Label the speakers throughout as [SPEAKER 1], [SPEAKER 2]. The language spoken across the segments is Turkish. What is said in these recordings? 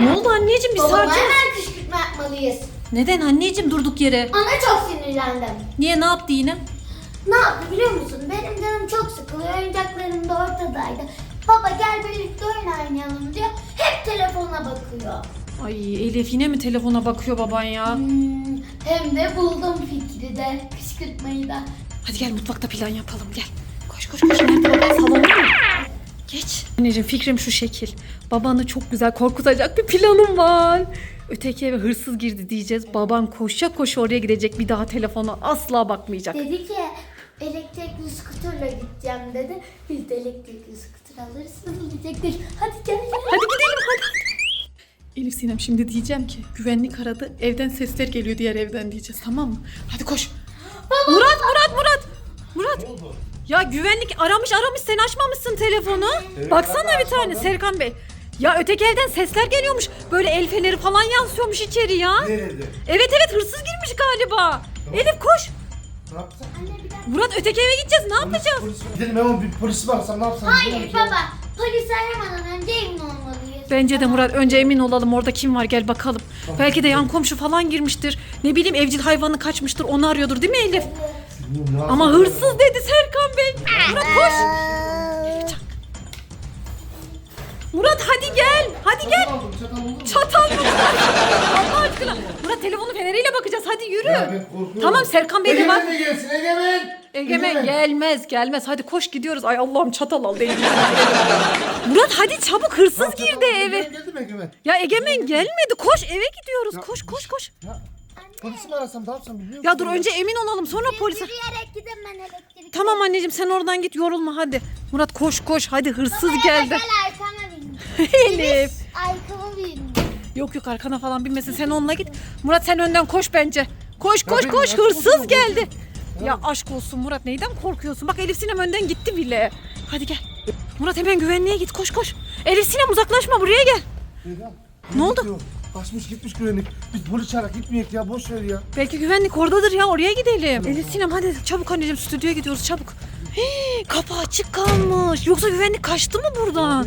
[SPEAKER 1] Ne oldu anneciğim bir
[SPEAKER 2] Babama
[SPEAKER 1] sakin.
[SPEAKER 2] hemen kışkırtma yapmalıyız.
[SPEAKER 1] Neden anneciğim durduk yere?
[SPEAKER 2] Ona çok sinirlendim.
[SPEAKER 1] Niye ne yaptı yine?
[SPEAKER 2] Ne yaptı biliyor musun? Benim canım çok sıkılıyor. Oyuncaklarım da ortadaydı. Baba gel birlikte oyun oynayalım diyor. Hep telefona bakıyor.
[SPEAKER 1] Ay Elif yine mi telefona bakıyor baban ya?
[SPEAKER 2] Hmm, hem de buldum fikri de. Kışkırtmayı da.
[SPEAKER 1] Hadi gel mutfakta plan yapalım gel. Koş koş koş. Nerede baban salonda mı? Geç. Anneciğim fikrim şu şekil. Babanı çok güzel korkutacak bir planım var. Öteki eve hırsız girdi diyeceğiz. Baban koşa koşa oraya gidecek. Bir daha telefona asla bakmayacak.
[SPEAKER 2] Dedi ki elektrikli skuterla gideceğim dedi. Biz de elektrikli skuter alırız hızlıcaklar. Hadi gel gel.
[SPEAKER 1] Hadi gidelim hadi. Elif Sinem şimdi diyeceğim ki güvenlik aradı evden sesler geliyor diğer evden diyeceğiz tamam mı? Hadi koş. Murat Murat Murat. Murat. Ya güvenlik aramış aramış sen açmamışsın telefonu. Baksana bir tane Serkan Bey. Ya öteki evden sesler geliyormuş. Böyle el feneri falan yansıyormuş içeri ya.
[SPEAKER 3] Nerede?
[SPEAKER 1] Evet evet hırsız girmiş galiba. Elif koş.
[SPEAKER 3] Ne yapsam?
[SPEAKER 2] Anne bir dakika.
[SPEAKER 1] Murat öteki eve gideceğiz ne yapacağız?
[SPEAKER 3] Polis, gidelim hemen bir polisi mi arasam ne yapsam?
[SPEAKER 2] Hayır baba. Polis aramadan önce emin olmalıyız.
[SPEAKER 1] Bence de Murat önce emin olalım orada kim var gel bakalım. Belki de yan komşu falan girmiştir. Ne bileyim evcil hayvanı kaçmıştır onu arıyordur değil mi Elif?
[SPEAKER 3] Ne
[SPEAKER 1] Ama hırsız dedi Serkan Bey. Murat koş. Murat hadi gel. Hadi gel.
[SPEAKER 3] Çatal
[SPEAKER 1] mı? Allah aşkına. Murat telefonu feneriyle bakacağız hadi yürü. Tamam Serkan Bey de bak.
[SPEAKER 3] Egemen de gelsin Egemen.
[SPEAKER 1] Egemen gelmez gelmez hadi koş gidiyoruz. Ay Allah'ım çatal al değil. Murat hadi çabuk hırsız girdi eve.
[SPEAKER 3] Geldi mi Egemen?
[SPEAKER 1] Ya Egemen gelmedi koş eve gidiyoruz koş koş koş.
[SPEAKER 3] Ya polisi mi arasam ne yapsam bilmiyorum.
[SPEAKER 1] Ya dur önce emin olalım sonra polise.
[SPEAKER 2] Yürüyerek gidin ben elektrik.
[SPEAKER 1] Tamam anneciğim sen oradan git yorulma hadi. Murat koş koş hadi hırsız
[SPEAKER 2] Baba,
[SPEAKER 1] geldi.
[SPEAKER 2] Gel arkama bin.
[SPEAKER 1] Elif.
[SPEAKER 2] Arkama bin.
[SPEAKER 1] Yok yok arkana falan binmesin sen onunla git. Murat sen önden koş bence. Koş koş
[SPEAKER 3] benim
[SPEAKER 1] koş hırsız
[SPEAKER 3] olsun,
[SPEAKER 1] geldi. Ya aşk olsun Murat neyden korkuyorsun? Bak Elif Sinem önden gitti bile. Hadi gel. Murat hemen güvenliğe git koş koş. Elif Sinem uzaklaşma buraya gel. Ne oldu?
[SPEAKER 3] Kaçmış gitmiş güvenlik. Biz polis çağırarak gitmeyek ya boş ver ya.
[SPEAKER 1] Belki güvenlik oradadır ya oraya gidelim. Elif Sinem hadi çabuk anneciğim stüdyoya gidiyoruz çabuk. Hii, kapı açık kalmış. Yoksa güvenlik kaçtı mı buradan?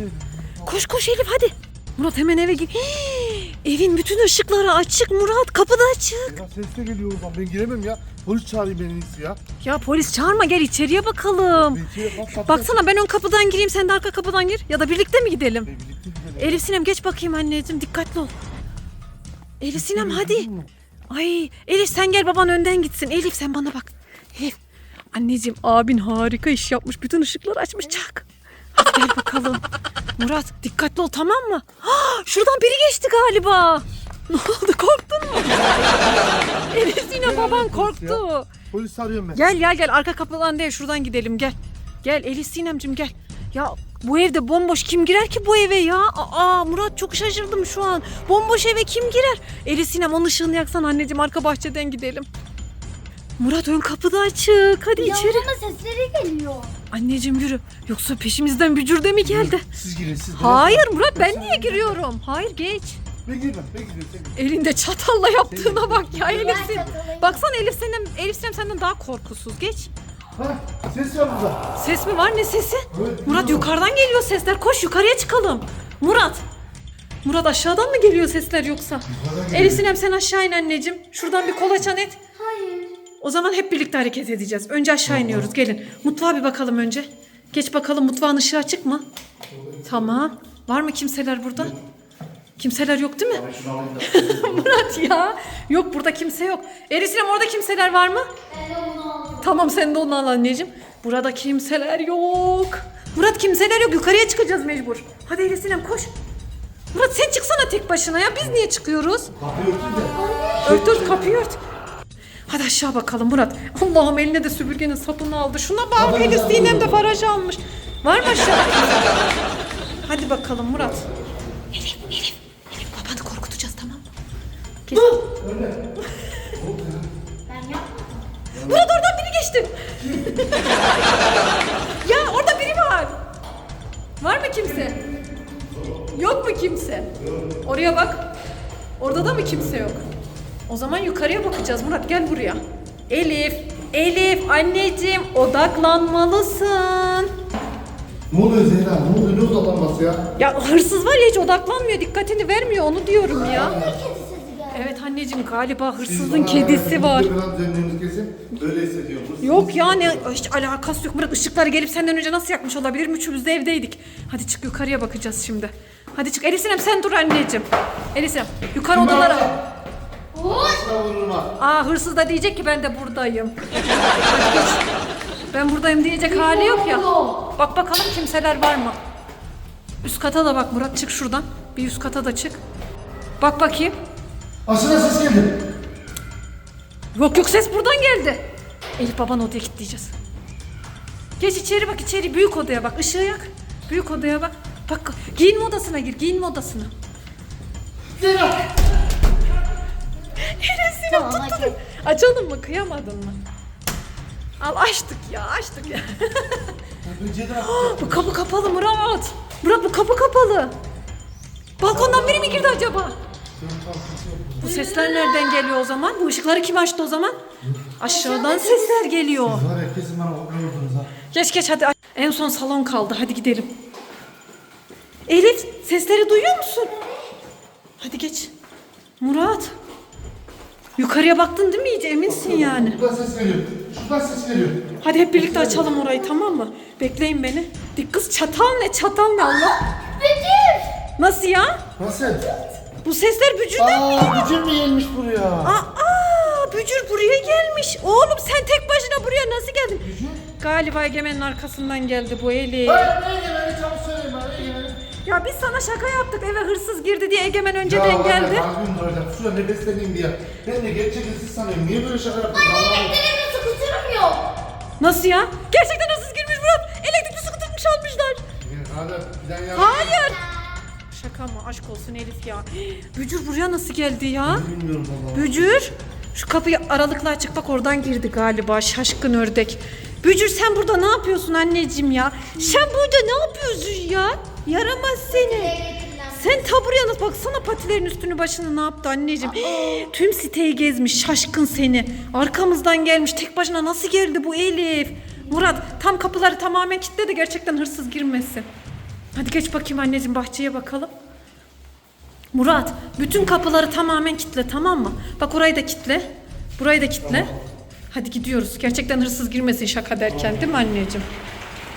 [SPEAKER 1] Koş koş Elif hadi. Murat hemen eve git. Evin bütün ışıkları açık Murat kapı da açık.
[SPEAKER 3] Ya ses de geliyor oradan ben giremem ya. Polis çağırayım en iyisi ya.
[SPEAKER 1] Ya polis çağırma gel içeriye bakalım.
[SPEAKER 3] İçeri bak kapı.
[SPEAKER 1] Baksana ben ön kapıdan gireyim sen de arka kapıdan gir. Ya da birlikte mi gidelim?
[SPEAKER 3] Ben birlikte gidelim.
[SPEAKER 1] Elif Sinem geç bakayım anneciğim dikkatli ol. Elif Sinem hadi. Ay Elif sen gel baban önden gitsin. Elif sen bana bak. Elif. Anneciğim abin harika iş yapmış. Bütün ışıkları açmış çak. Hadi gel bakalım. Murat dikkatli ol tamam mı? Ha, şuradan biri geçti galiba. Ne oldu korktun mu? Elif Sinem baban korktu.
[SPEAKER 3] Polis arıyorum ben.
[SPEAKER 1] Gel gel gel arka kapıdan değil şuradan gidelim gel. Gel Elif Sinemcim gel. Ya bu evde bomboş kim girer ki bu eve ya? Aa Murat çok şaşırdım şu an. Bomboş eve kim girer? Elif Sinem onun ışığını yaksan anneciğim arka bahçeden gidelim. Murat ön kapıda açık. Hadi içeri.
[SPEAKER 2] Yağmurma sesleri geliyor.
[SPEAKER 1] Anneciğim yürü. Yoksa peşimizden bücür de mi geldi?
[SPEAKER 3] Siz girin siz.
[SPEAKER 1] Hayır Murat ben niye giriyorum? Hayır geç.
[SPEAKER 3] Ben girmem ben gidiyorum sen gir.
[SPEAKER 1] Elinde çatalla yaptığına bak ya Elif
[SPEAKER 2] Ben
[SPEAKER 1] Sinem.
[SPEAKER 2] çatalayım.
[SPEAKER 1] Baksana Elif Sinem, Elif Sinem senden daha korkusuz. Geç.
[SPEAKER 3] Ha ses var burada.
[SPEAKER 1] Ses mi var ne sesi?
[SPEAKER 3] Evet,
[SPEAKER 1] Murat yukarıdan geliyor sesler. Koş yukarıya çıkalım. Murat. Murat aşağıdan mı geliyor sesler yoksa?
[SPEAKER 3] geliyor.
[SPEAKER 1] Elif Sinem sen aşağı in anneciğim. Şuradan bir kolaçan et.
[SPEAKER 2] Hayır.
[SPEAKER 1] O zaman hep birlikte hareket edeceğiz. Önce aşağı iniyoruz gelin. Mutfağa bir bakalım önce. Geç bakalım mutfağın ışığı açık mı? Tamam. Var mı kimseler burada? Kimseler yok değil mi? Murat ya. Yok burada kimse yok. Elif Sinem orada kimseler var mı?
[SPEAKER 2] Ben de onu aldım.
[SPEAKER 1] Tamam sen de onu al anneciğim. Burada kimseler yok. Murat kimseler yok. Yukarıya çıkacağız mecbur. Hadi Elif Sinem koş. Murat sen çıksana tek başına ya. Biz niye çıkıyoruz?
[SPEAKER 3] Kapıyı örtün de.
[SPEAKER 1] Ört ört kapıyı ört. Hadi aşağı bakalım Murat. Allah'ım eline de süpürgenin sapını aldı. Şuna bak
[SPEAKER 3] Tabii,
[SPEAKER 1] Elif
[SPEAKER 3] tabii.
[SPEAKER 1] Sinem de baraj almış. Var mı aşağı? Hadi bakalım Murat. Elif, Elif, Elif babanı korkutacağız tamam mı? Gel.
[SPEAKER 2] Ben yapmadım.
[SPEAKER 1] Murat oradan biri geçti. ya orada biri var. Var mı kimse? Yok mu kimse? Oraya bak. Orada da mı kimse yok? O zaman yukarıya bakacağız Murat gel buraya. Elif, Elif anneciğim odaklanmalısın.
[SPEAKER 3] Ne oluyor Zehra? Ne oluyor? Ne odaklanması ya?
[SPEAKER 1] Ya hırsız var ya hiç odaklanmıyor dikkatini vermiyor onu diyorum ya.
[SPEAKER 2] Ne kedi sesi geldi?
[SPEAKER 1] Evet anneciğim galiba hırsızın kedisi var.
[SPEAKER 3] Biraz döndüğünüz kesin. Öyle hissediyorum. Hırsız-
[SPEAKER 1] Yok yani hiç alakası yok. Murat ışıkları gelip senden önce nasıl yakmış olabilir? Üçümüz de evdeydik. Hadi çık yukarıya bakacağız şimdi. Hadi çık. Elif Sinem sen dur anneciğim. Elif Sinem yukarı
[SPEAKER 3] Kim
[SPEAKER 1] odalara.
[SPEAKER 3] Başına vururum ha.
[SPEAKER 1] Aa hırsız da diyecek ki ben de buradayım. Ben buradayım diyecek hali yok ya. Bak bakalım kimseler var mı? Üst kata da bak Murat çık şuradan. Bir üst kata da çık. Bak bakayım.
[SPEAKER 3] Aşağıdan ses geldi.
[SPEAKER 1] Yok yok ses buradan geldi. Elif baban odaya kilitleyeceğiz. Geç içeri bak içeri büyük odaya bak ışığı yak. Büyük odaya bak. Bak giyinme odasına gir giyinme odasına. Elif Sinem
[SPEAKER 2] Tamam,
[SPEAKER 1] tuttu.
[SPEAKER 2] hadi.
[SPEAKER 1] Açalım mı kıyamadın mı? Al açtık ya açtık ya. Bu kapı kapalı Murat. Murat bu kapı kapalı. Balkondan biri mi girdi acaba? Bu sesler nereden geliyor o zaman? Bu ışıkları kim açtı o zaman? Aşağıdan sesler geliyor.
[SPEAKER 3] Var ya kesin bana kopya vurdunuz ha.
[SPEAKER 1] Geç geç hadi. En son salon kaldı. Hadi gidelim. Elif sesleri duyuyor musun? Hadi geç. Murat. Yukarıya baktın değil mi iyice eminsin yani.
[SPEAKER 3] Buradan ses geliyor. Şuradan ses geliyor.
[SPEAKER 1] Hadi hep birlikte açalım orayı tamam mı? Bekleyin beni. Dik kız çatal ne çatal ne Allah.
[SPEAKER 2] Bücür!
[SPEAKER 1] Nasıl ya?
[SPEAKER 3] Nasıl?
[SPEAKER 1] Bu sesler bücürden mi?
[SPEAKER 3] Aa gücüm mü gelmiş buraya?
[SPEAKER 1] Aa, bücür buraya gelmiş. Oğlum sen tek başına buraya nasıl geldin? Galiba Egemen'in arkasından geldi bu Elif.
[SPEAKER 3] Hayır neye geleni çabuk söyleyin bana neye geleni.
[SPEAKER 1] Ya biz sana şaka yaptık eve hırsız girdi diye Egemen önceden geldi.
[SPEAKER 3] Kalbim duracak. Şurada nefesleneyim diye. Ben de gerçek hırsız sanıyorum. Niye böyle şaka yaptın? Allah'ım.
[SPEAKER 2] Elektrikli skuterim yok.
[SPEAKER 1] Nasıl ya? Gerçekten hırsız girmiş Murat. Elektrikli skuter mı çalmışlar?
[SPEAKER 3] Hadi plan yap.
[SPEAKER 1] Hayır. Şaka mı? Aşk olsun Elif ya. Bücür buraya nasıl geldi ya?
[SPEAKER 3] Bilmiyorum valla.
[SPEAKER 1] Bücür. Şu kapıyı aralıkla açık bak oradan girdi galiba şaşkın ördek. Bücür sen burada ne yapıyorsun anneciğim ya? Sen burada ne yapıyorsun ya? Yaramaz seni. Sen taburaya nasıl baksana patilerin üstünü başını ne yaptı anneciğim. Tüm siteyi gezmiş şaşkın seni. Arkamızdan gelmiş tek başına nasıl geldi bu Elif? Murat tam kapıları tamamen kilitle de gerçekten hırsız girmesin. Hadi geç bakayım anneciğim bahçeye bakalım. Murat bütün kapıları tamamen kitle tamam mı? Bak orayı da kitle. Burayı da kitle. Hadi gidiyoruz. Gerçekten hırsız girmesin şaka derken değil mi anneciğim?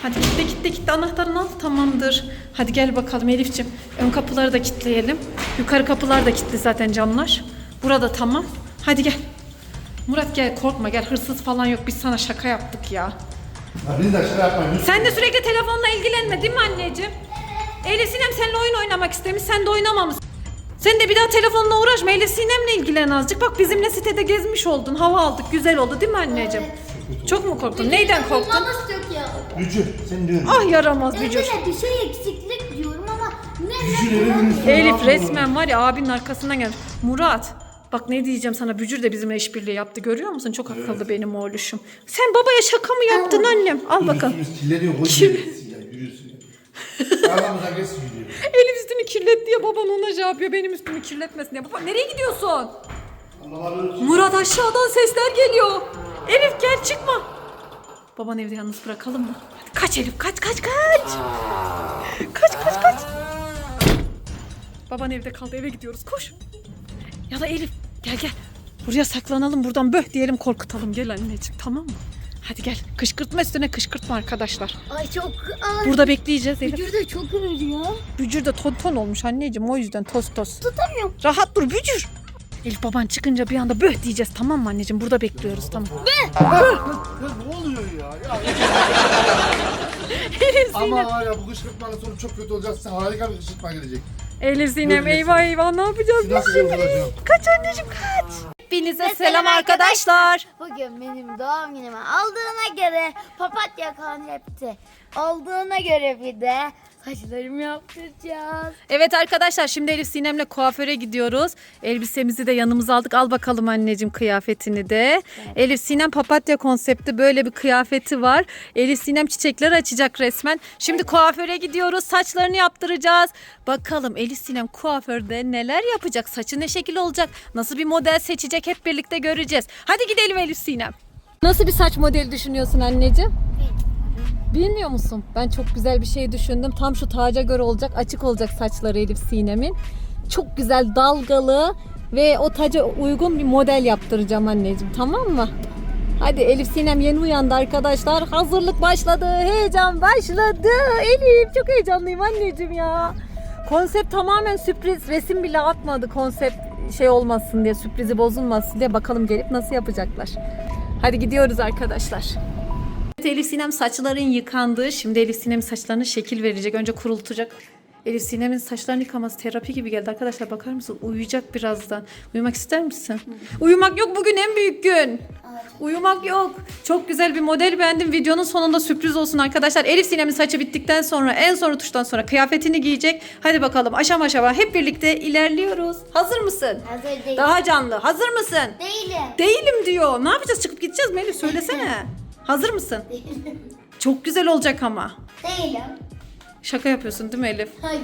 [SPEAKER 1] Hadi kitle kitle kitle anahtarını al tamamdır. Hadi gel bakalım Elif'ciğim. Ön kapıları da kitleyelim. Yukarı kapılar da kilitli zaten camlar. Burada tamam. Hadi gel. Murat gel korkma gel hırsız falan yok biz sana şaka yaptık ya.
[SPEAKER 3] Biz de şaka yapmayın.
[SPEAKER 1] Sen de sürekli telefonla ilgilenme değil mi anneciğim? Elif Sinem seninle oyun oynamak istemiş sen de oynamamışsın. Sen de bir daha telefonla uğraşma Elif Sinem'le ilgilen azıcık. Bak bizimle sitede gezmiş oldun hava aldık güzel oldu değil mi anneciğim? Çok mu korktun? Neyden korktun?
[SPEAKER 2] Namus yok ya.
[SPEAKER 3] Gücü sen diyorum.
[SPEAKER 1] Ah yaramaz
[SPEAKER 2] Evde
[SPEAKER 1] bücür.
[SPEAKER 2] bir şey eksiklik diyorum ama ne
[SPEAKER 3] Gücü
[SPEAKER 2] ne
[SPEAKER 3] üstüne
[SPEAKER 1] Elif resmen var ya abinin arkasından gelmiş. Murat bak ne diyeceğim sana bücür de bizimle işbirliği yaptı görüyor musun? Çok akıllı benim oğluşum. Sen babaya şaka mı yaptın annem? Al bakalım.
[SPEAKER 3] Kirleniyor. Koy geçsin yürüyor.
[SPEAKER 1] Elif üstünü kirlet diye baban ona şey yapıyor. Benim üstümü kirletmesin diye. Baba nereye gidiyorsun? Murat aşağıdan sesler geliyor. Elif gel çıkma. Baban evde yalnız bırakalım mı? Hadi kaç Elif kaç kaç kaç. Kaç kaç kaç. Baban evde kaldı eve gidiyoruz koş. Ya da Elif gel gel. Buraya saklanalım buradan böh diyelim korkutalım gel anneciğim tamam mı? Hadi gel kışkırtma üstüne kışkırtma arkadaşlar.
[SPEAKER 2] Ay çok ay.
[SPEAKER 1] Burada bekleyeceğiz Elif.
[SPEAKER 2] Bücür de çok ağır ya.
[SPEAKER 1] Bücür de ton ton olmuş anneciğim o yüzden toz toz.
[SPEAKER 2] Tutamıyorum.
[SPEAKER 1] Rahat dur bücür. Elif baban çıkınca bir anda böh diyeceğiz tamam mı anneciğim? Burada bekliyoruz tamam.
[SPEAKER 3] Ya ne oluyor ya? ya
[SPEAKER 1] Elif
[SPEAKER 3] Ama
[SPEAKER 1] Sinem.
[SPEAKER 3] var ya bu kışkırtmanın sonu çok kötü olacak. Size harika bir kışkırtma gelecek.
[SPEAKER 1] Elif Sinem eyvah eyvah ne yapacağız biz şimdi? Kaç anneciğim kaç. Hepinize
[SPEAKER 2] selam arkadaşlar. Bugün benim doğum günümü aldığına göre papatya konsepti olduğuna göre bir de saçlarımı yaptıracağız.
[SPEAKER 1] Evet arkadaşlar şimdi Elif Sinem'le kuaföre gidiyoruz. Elbisemizi de yanımıza aldık. Al bakalım anneciğim kıyafetini de. Elif Sinem papatya konsepti böyle bir kıyafeti var. Elif Sinem çiçekler açacak resmen. Şimdi kuaföre gidiyoruz. Saçlarını yaptıracağız. Bakalım Elif Sinem kuaförde neler yapacak? Saçı ne şekil olacak? Nasıl bir model seçecek? Hep birlikte göreceğiz. Hadi gidelim Elif Sinem. Nasıl bir saç modeli düşünüyorsun anneciğim? Bilmiyor musun? Ben çok güzel bir şey düşündüm. Tam şu taca göre olacak. Açık olacak saçları Elif Sinem'in. Çok güzel dalgalı ve o taca uygun bir model yaptıracağım anneciğim. Tamam mı? Hadi Elif Sinem yeni uyandı arkadaşlar. Hazırlık başladı. Heyecan başladı. Elif çok heyecanlıyım anneciğim ya. Konsept tamamen sürpriz. Resim bile atmadı konsept şey olmasın diye, sürprizi bozulmasın diye. Bakalım gelip nasıl yapacaklar. Hadi gidiyoruz arkadaşlar. Evet, Elif Sinem saçların yıkandı. Şimdi Elif Sinem saçlarına şekil verecek. Önce kurultacak. Elif Sinem'in saçlarını yıkaması terapi gibi geldi. Arkadaşlar bakar mısın? Uyuyacak birazdan. Uyumak ister misin? Uyumak yok bugün en büyük gün. Uyumak yok. Çok güzel bir model beğendim. Videonun sonunda sürpriz olsun arkadaşlar. Elif Sinem'in saçı bittikten sonra en son tuştan sonra kıyafetini giyecek. Hadi bakalım aşama aşama hep birlikte ilerliyoruz. Hazır mısın?
[SPEAKER 2] Hazır değil.
[SPEAKER 1] Daha canlı. Hazır mısın?
[SPEAKER 2] Değilim.
[SPEAKER 1] Değilim diyor. Ne yapacağız? Çıkıp gideceğiz mi Elif? Söylesene. Hazır mısın? Çok güzel olacak ama.
[SPEAKER 2] Değilim.
[SPEAKER 1] Şaka yapıyorsun değil mi Elif?
[SPEAKER 2] Hayır.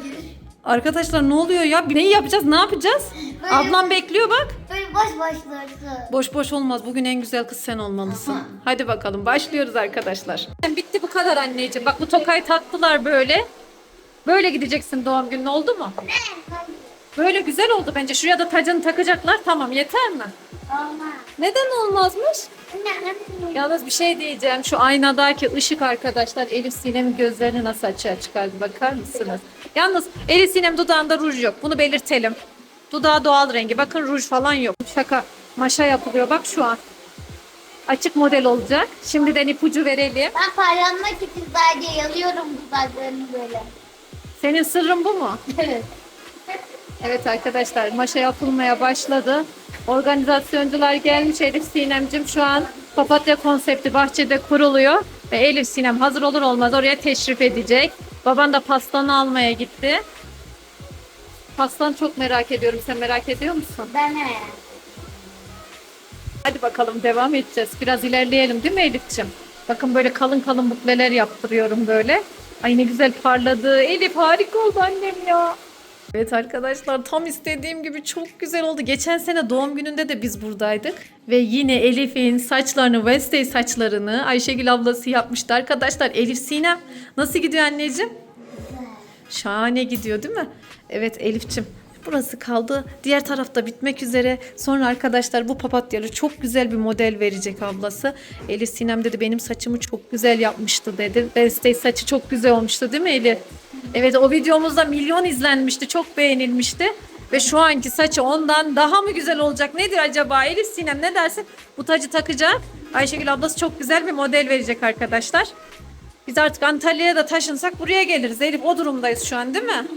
[SPEAKER 1] Arkadaşlar ne oluyor ya? Neyi yapacağız? Ne yapacağız?
[SPEAKER 2] Böyle-
[SPEAKER 1] Ablam bekliyor bak.
[SPEAKER 2] Böyle boş boş dursun.
[SPEAKER 1] Boş boş olmaz. Bugün en güzel kız sen olmalısın. Hadi bakalım başlıyoruz arkadaşlar. Bitti bu kadar anneciğim. Bak bu tokayı taktılar böyle. Böyle gideceksin doğum günün oldu mu? Böyle güzel oldu bence. Şuraya da tacını takacaklar. Tamam yeter mi?
[SPEAKER 2] Olmaz.
[SPEAKER 1] Neden olmazmış? Yalnız bir şey diyeceğim. Şu aynadaki ışık arkadaşlar Elif Sinem'in gözlerini nasıl açığa çıkardı bakar mısınız? Yalnız Elif Sinem dudağında ruj yok. Bunu belirtelim. Dudağı doğal rengi. Bakın ruj falan yok. Şaka. Maşa yapılıyor. Bak şu an. Açık model olacak. Şimdiden ipucu verelim.
[SPEAKER 2] Ben parlanmak için sadece yalıyorum dudaklarını böyle.
[SPEAKER 1] Senin sırrın bu mu?
[SPEAKER 2] Evet.
[SPEAKER 1] Evet arkadaşlar maşa yapılmaya başladı. Organizasyoncular gelmiş Elif Sinem'cim şu an papatya konsepti bahçede kuruluyor. Ve Elif Sinem hazır olur olmaz oraya teşrif edecek. Baban da pastanı almaya gitti. Pastanı çok merak ediyorum. Sen merak ediyor musun?
[SPEAKER 2] Ben ne?
[SPEAKER 1] Hadi bakalım devam edeceğiz. Biraz ilerleyelim değil mi Elif'ciğim? Bakın böyle kalın kalın bukleler yaptırıyorum böyle. Ay ne güzel parladı. Elif harika oldu annem ya. Evet arkadaşlar tam istediğim gibi çok güzel oldu. Geçen sene doğum gününde de biz buradaydık. Ve yine Elif'in saçlarını, Wednesday saçlarını Ayşegül ablası yapmıştı. Arkadaşlar Elif Sinem nasıl gidiyor anneciğim? Şahane gidiyor değil mi? Evet Elif'çim. Burası kaldı. Diğer tarafta bitmek üzere. Sonra arkadaşlar bu papatyalı çok güzel bir model verecek ablası. Elif Sinem dedi benim saçımı çok güzel yapmıştı dedi. Wednesday saçı çok güzel olmuştu değil mi Elif? Evet o videomuzda milyon izlenmişti. Çok beğenilmişti. Ve şu anki saçı ondan daha mı güzel olacak? Nedir acaba? Elif Sinem ne dersin? Bu tacı takacak. Ayşegül ablası çok güzel bir model verecek arkadaşlar. Biz artık Antalya'ya da taşınsak buraya geliriz. Elif o durumdayız şu an değil mi?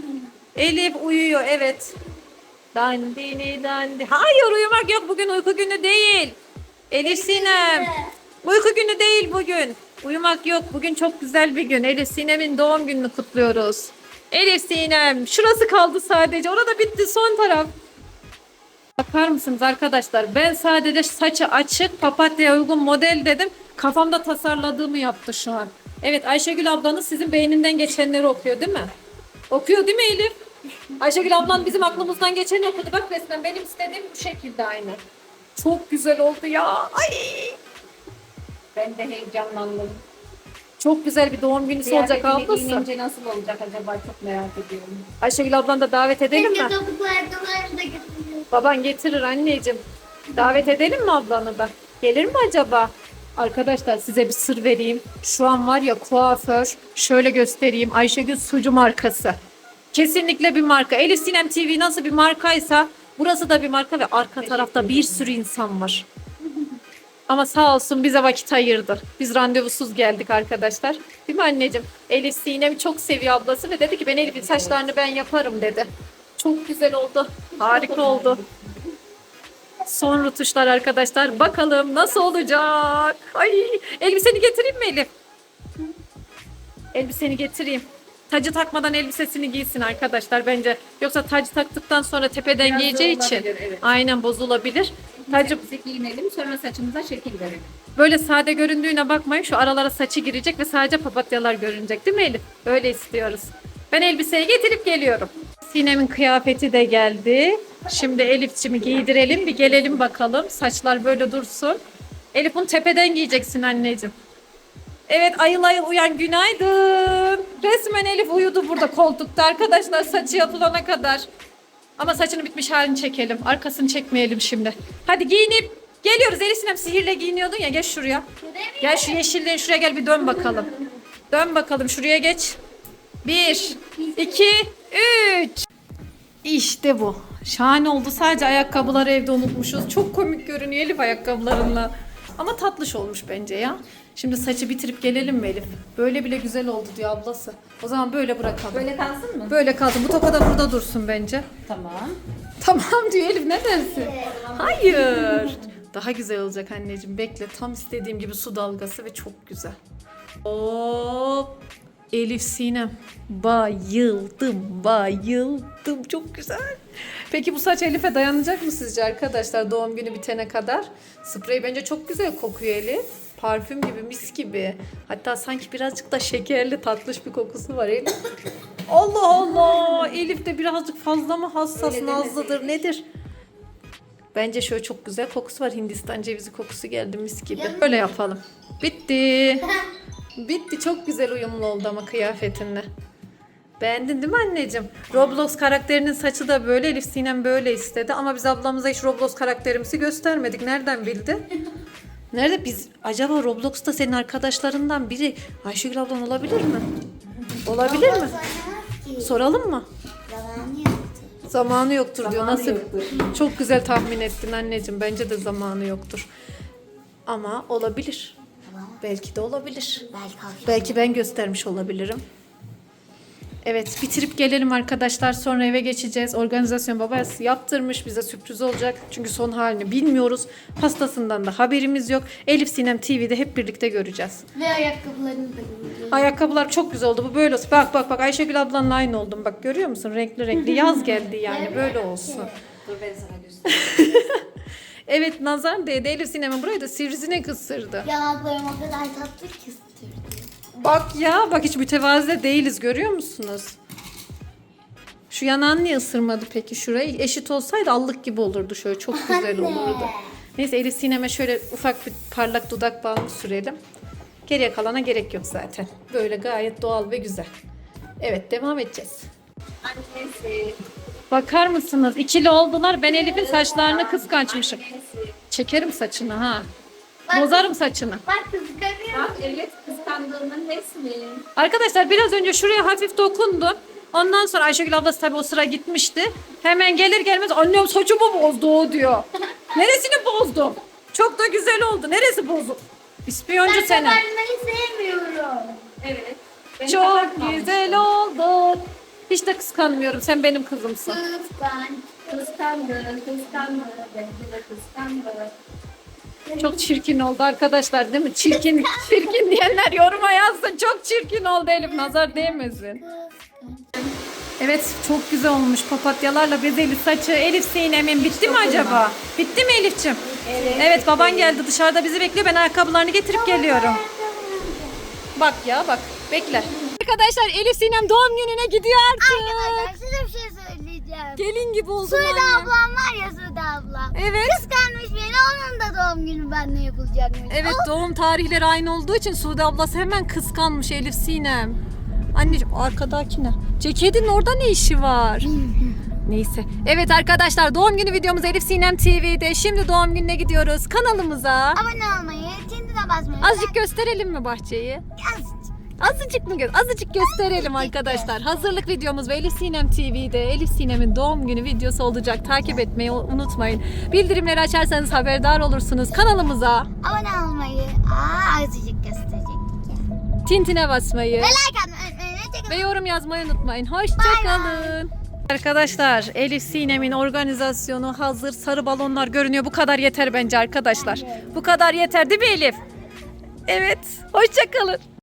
[SPEAKER 1] Elif uyuyor evet. Dandini dandi. Hayır uyumak yok bugün uyku günü değil. Elif Sinem. Uyku günü değil bugün. Uyumak yok. Bugün çok güzel bir gün. Elif Sinem'in doğum gününü kutluyoruz. Elif Sinem. Şurası kaldı sadece. Orada bitti son taraf. Bakar mısınız arkadaşlar? Ben sadece saçı açık, papatyaya uygun model dedim. Kafamda tasarladığımı yaptı şu an. Evet Ayşegül ablanız sizin beyninden geçenleri okuyor değil mi? Okuyor değil mi Elif? Ayşegül ablan bizim aklımızdan geçeni okudu. Bak resmen benim istediğim bu şekilde aynı. Çok güzel oldu ya. Ay.
[SPEAKER 4] Ben de heyecanlandım.
[SPEAKER 1] Çok güzel bir doğum günü olacak ablası.
[SPEAKER 4] giyinince nasıl olacak acaba çok merak ediyorum.
[SPEAKER 1] Ayşegül ablan da davet edelim mi?
[SPEAKER 2] Keşke topuklu ayakkabılarımı da götürüyorum.
[SPEAKER 1] Baban getirir anneciğim. Davet edelim mi ablanı da? Gelir mi acaba? Arkadaşlar size bir sır vereyim. Şu an var ya kuaför. Şöyle göstereyim. Ayşegül Sucu markası. Kesinlikle bir marka. Elif Sinem TV nasıl bir markaysa burası da bir marka ve arka tarafta bir sürü insan var. Ama sağ olsun bize vakit ayırdı. Biz randevusuz geldik arkadaşlar. Değil mi anneciğim? Elif Sinem'i çok seviyor ablası ve dedi ki ben Elif'in saçlarını ben yaparım dedi. Çok güzel oldu. Harika oldu. Son rutuşlar arkadaşlar. Bakalım nasıl olacak? Ay, elbiseni getireyim mi Elif? Elbiseni getireyim. Tacı takmadan elbisesini giysin arkadaşlar bence. Yoksa tacı taktıktan sonra tepeden
[SPEAKER 4] Biraz
[SPEAKER 1] giyeceği için
[SPEAKER 4] evet.
[SPEAKER 1] aynen bozulabilir. Tacı
[SPEAKER 4] Tacı giyinelim sonra saçımıza şekil verelim.
[SPEAKER 1] böyle sade göründüğüne bakmayın. Şu aralara saçı girecek ve sadece papatyalar görünecek değil mi Elif? Öyle istiyoruz. Ben elbiseyi getirip geliyorum. Sinem'in kıyafeti de geldi. Şimdi Elif'cimi giydirelim. Bir gelelim bakalım. Saçlar böyle dursun. Elif bunu tepeden giyeceksin anneciğim. Evet ayıl ayıl uyan günaydın. Resmen Elif uyudu burada koltukta arkadaşlar saçı yapılana kadar. Ama saçını bitmiş halini çekelim. Arkasını çekmeyelim şimdi. Hadi giyinip geliyoruz. Elif Sinem sihirle giyiniyordun ya gel şuraya. Gel şu yeşilliğin şuraya gel bir dön bakalım. Dön bakalım şuraya geç. Bir, iki, üç. İşte bu. Şahane oldu. Sadece ayakkabıları evde unutmuşuz. Çok komik görünüyor Elif ayakkabılarınla. Ama tatlış olmuş bence ya. Şimdi saçı bitirip gelelim mi Elif? Böyle bile güzel oldu diyor ablası. O zaman böyle bırakalım. Böyle,
[SPEAKER 4] Böyle kalsın mı?
[SPEAKER 1] kalsın. Bu toka da burada dursun bence.
[SPEAKER 4] Tamam.
[SPEAKER 1] Tamam diyor Elif ne dersin? Hayır. Daha güzel olacak anneciğim. Bekle. Tam istediğim gibi su dalgası ve çok güzel. Hop. Elif Sinem. Bayıldım, bayıldım. Çok güzel. Peki bu saç Elif'e dayanacak mı sizce arkadaşlar doğum günü bitene kadar? Sprey bence çok güzel kokuyor Elif. Parfüm gibi, mis gibi. Hatta sanki birazcık da şekerli, tatlış bir kokusu var Elif. Allah Allah! Elif de birazcık fazla mı hassas, nazlıdır, nedir? Bence şöyle çok güzel kokusu var. Hindistan cevizi kokusu geldi mis gibi. Böyle yapalım. Bitti. Bitti. Çok güzel uyumlu oldu ama kıyafetinle. Beğendin değil mi anneciğim? Roblox karakterinin saçı da böyle. Elif Sinem böyle istedi. Ama biz ablamıza hiç Roblox karakterimizi göstermedik. Nereden bildi? Nerede biz? Acaba Roblox'ta senin arkadaşlarından biri Ayşegül ablan olabilir mi? Olabilir mi? Soralım mı?
[SPEAKER 2] Zamanı yoktu.
[SPEAKER 1] Zamanı yoktur diyor.
[SPEAKER 4] Zamanı
[SPEAKER 1] Nasıl?
[SPEAKER 4] yoktur.
[SPEAKER 1] Çok güzel tahmin ettin anneciğim. Bence de zamanı yoktur. Ama olabilir. Belki de olabilir.
[SPEAKER 2] Belki.
[SPEAKER 1] Belki ben göstermiş olabilirim. Evet bitirip gelelim arkadaşlar sonra eve geçeceğiz. Organizasyon babası yaptırmış bize sürpriz olacak. Çünkü son halini bilmiyoruz. Pastasından da haberimiz yok. Elif Sinem TV'de hep birlikte göreceğiz.
[SPEAKER 2] Ve ayakkabılarını da.
[SPEAKER 1] Ayakkabılar çok güzel oldu. Bu böyle olsun. Bak bak bak Ayşegül ablanla aynı oldum. Bak görüyor musun? Renkli renkli. Yaz geldi yani. Böyle olsun.
[SPEAKER 4] Dur ben sana göstereyim.
[SPEAKER 1] Evet nazar değdi. Elif Sinem'in burayı da sivrisinek ısırdı.
[SPEAKER 2] Yanaklarım o kadar tatlı ki.
[SPEAKER 1] Bak ya bak hiç mütevazi de değiliz görüyor musunuz? Şu yanağını niye ısırmadı peki şurayı? Eşit olsaydı allık gibi olurdu şöyle çok güzel olurdu. Neyse Elif Sinem'e şöyle ufak bir parlak dudak balmı sürelim. Geriye kalana gerek yok zaten. Böyle gayet doğal ve güzel. Evet devam edeceğiz.
[SPEAKER 4] Annesi.
[SPEAKER 1] Bakar mısınız? İkili oldular. Ben Elif'in saçlarını kıskançmışım. Çekerim saçını ha. Bozarım saçını.
[SPEAKER 2] Bak kıskanıyorum.
[SPEAKER 4] Bak evet kıskandığının resmi.
[SPEAKER 1] Arkadaşlar biraz önce şuraya hafif dokundum. Ondan sonra Ayşegül ablası tabii o sıra gitmişti. Hemen gelir gelmez annem saçımı bozdu o diyor. Neresini bozdum? Çok da güzel oldu. Neresi bozuk? İspiyoncu
[SPEAKER 2] Ben
[SPEAKER 1] seni.
[SPEAKER 2] kabarmayı sevmiyorum.
[SPEAKER 4] Evet. Beni
[SPEAKER 1] Çok güzel oldu. Hiç de kıskanmıyorum. Sen benim kızımsın.
[SPEAKER 2] Kıskanç.
[SPEAKER 4] Kıskandı, kıskandı. Beni de kıskandı.
[SPEAKER 1] Çok çirkin oldu arkadaşlar değil mi? Çirkin, çirkin diyenler yoruma yazsın. Çok çirkin oldu Elif. Nazar değmesin. Evet çok güzel olmuş papatyalarla bezeli saçı. Elif Sinem'in bitti mi acaba? Bitti mi Elif'ciğim? Evet. baban geldi dışarıda bizi bekliyor. Ben ayakkabılarını getirip geliyorum. Bak ya bak bekle. Arkadaşlar Elif Sinem doğum gününe gidiyor artık.
[SPEAKER 2] Arkadaşlar size bir şey söyleyeceğim.
[SPEAKER 1] Gelin gibi oldun
[SPEAKER 2] Sude
[SPEAKER 1] anne.
[SPEAKER 2] ablam var ya Sude ablam.
[SPEAKER 1] Evet.
[SPEAKER 2] Kıskanmış beni onun da doğum günü benimle yapılacakmış.
[SPEAKER 1] Evet doğum tarihleri aynı olduğu için Sude ablası hemen kıskanmış Elif Sinem. Anneciğim arkadaki ne? Ceketin orada ne işi var? Neyse. Evet arkadaşlar doğum günü videomuz Elif Sinem TV'de. Şimdi doğum gününe gidiyoruz. Kanalımıza.
[SPEAKER 2] Abone olmayı, çintine basmayı.
[SPEAKER 1] Azıcık gösterelim mi bahçeyi?
[SPEAKER 2] Azıcık.
[SPEAKER 1] Azıcık mı? gö- Azıcık gösterelim arkadaşlar. Hazırlık videomuz ve Elif Sinem TV'de Elif Sinem'in doğum günü videosu olacak. Takip etmeyi unutmayın. Bildirimleri açarsanız haberdar olursunuz. Kanalımıza
[SPEAKER 2] Abone olmayı. Aa azıcık gösterecek.
[SPEAKER 1] tintine basmayı.
[SPEAKER 2] Ve like atmayı.
[SPEAKER 1] Ve yorum yazmayı unutmayın. Hoşçakalın. Arkadaşlar Elif Sinem'in organizasyonu hazır. Sarı balonlar görünüyor. Bu kadar yeter bence arkadaşlar. Bu kadar yeter değil mi Elif? Evet. Hoşçakalın.